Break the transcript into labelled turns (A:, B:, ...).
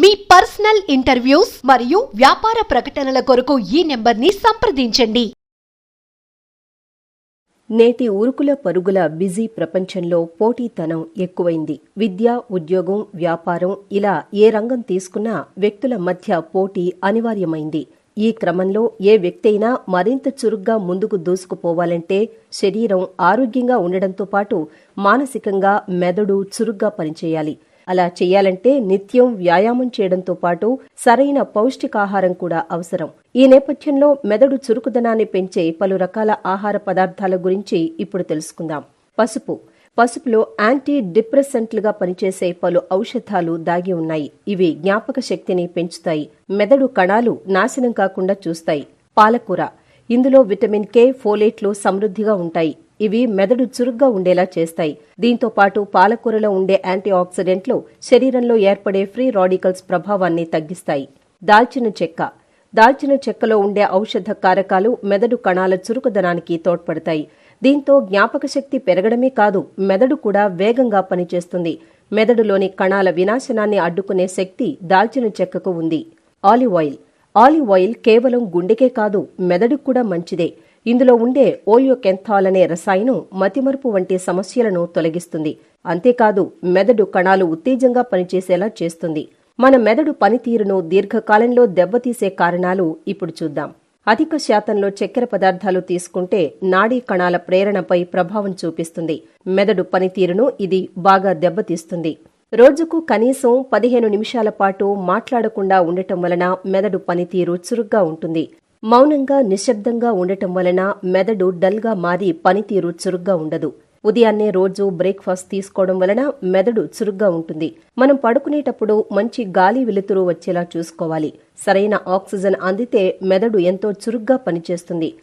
A: మీ personal interviews మరియు వ్యాపార ప్రకటనల కొరకు ఈ నెంబర్ని సంప్రదించండి.
B: నేటి ఉరుకుల పరుగుల బిజీ ప్రపంచంలో పోటీతనం ఎక్కువైంది. విద్య ఉద్యోగం వ్యాపారం ఇలా ఏ రంగం తీసుకున్నా వ్యక్తుల మధ్య పోటీ అనివార్యమైంది. ఈ క్రమంలో ఏ వ్యక్తి అయినా మరింత చురుగ్గా ముందుకు దూసుకుపోవాలంటే శరీరం ఆరోగ్యంగా ఉండడంతో పాటు మానసికంగా మెదడు చురుగ్గా పనిచేయాలి. అలా చేయాలంటే నిత్యం వ్యాయామం చేయడంతో పాటు సరైన పౌష్టికాహారం కూడా అవసరం. ఈ నేపథ్యంలో మెదడు చురుకుదనాన్ని పెంచే పలు రకాల ఆహార పదార్థాల గురించి ఇప్పుడు తెలుసుకుందాం. పసుపు. పసుపులో యాంటీ డిప్రెసెంట్లుగా పనిచేసే పలు ఔషధాలు దాగి ఉన్నాయి. ఇవి జ్ఞాపక శక్తిని పెంచుతాయి. మెదడు కణాలు నాశనం కాకుండా చూస్తాయి. పాలకూర. ఇందులో విటమిన్ కే ఫోలేట్లు సమృద్ధిగా ఉంటాయి. ఇవి మెదడు చురుగ్గా ఉండేలా చేస్తాయి. దీంతో పాటు పాలకూరలో ఉండే యాంటీ ఆక్సిడెంట్లు శరీరంలో ఏర్పడే ఫ్రీ రాడికల్స్ ప్రభావాన్ని తగ్గిస్తాయి. దాల్చిన చెక్క. దాల్చిన చెక్కలో ఉండే ఔషధ కారకాలు మెదడు కణాల చురుకుదనానికి తోడ్పడతాయి. దీంతో జ్ఞాపక శక్తి పెరగడమే కాదు మెదడు కూడా వేగంగా పనిచేస్తుంది. మెదడులోని కణాల వినాశనాన్ని అడ్డుకునే శక్తి దాల్చిన చెక్కకు ఉంది. Olive oil. ఆలివ్ ఆయిల్ కేవలం గుండెకే కాదు మెదడుకు కూడా మంచిదే. ఇందులో ఉండే ఓయోకెంథాల్ అనే రసాయనం మతిమరుపు వంటి సమస్యలను తొలగిస్తుంది. అంతేకాదు మెదడు కణాలు ఉత్తేజంగా పనిచేసేలా చేస్తుంది. మన మెదడు పనితీరును దీర్ఘకాలంలో దెబ్బతీసే కారణాలు ఇప్పుడు చూద్దాం. అధిక శాతంలో చక్కెర పదార్థాలు తీసుకుంటే నాడీ కణాల ప్రేరణపై ప్రభావం చూపిస్తుంది. మెదడు పనితీరును ఇది బాగా దెబ్బతీస్తుంది. రోజుకు కనీసం పదిహేను నిమిషాల పాటు మాట్లాడకుండా ఉండటం వలన మెదడు పనితీరు చురుగ్గా ఉంటుంది. మౌనంగా నిశ్శబ్దంగా ఉండటం వలన మెదడు డల్గా మారి పనితీరు చురుగ్గా ఉండదు. ఉదయాన్నే రోజు బ్రేక్ఫాస్ట్ తీసుకోవడం వలన మెదడు చురుగ్గా ఉంటుంది. మనం పడుకునేటప్పుడు మంచి గాలి వెలుతురు వచ్చేలా చూసుకోవాలి. సరైన ఆక్సిజన్ అందితే మెదడు ఎంతో చురుగ్గా పనిచేస్తుంది.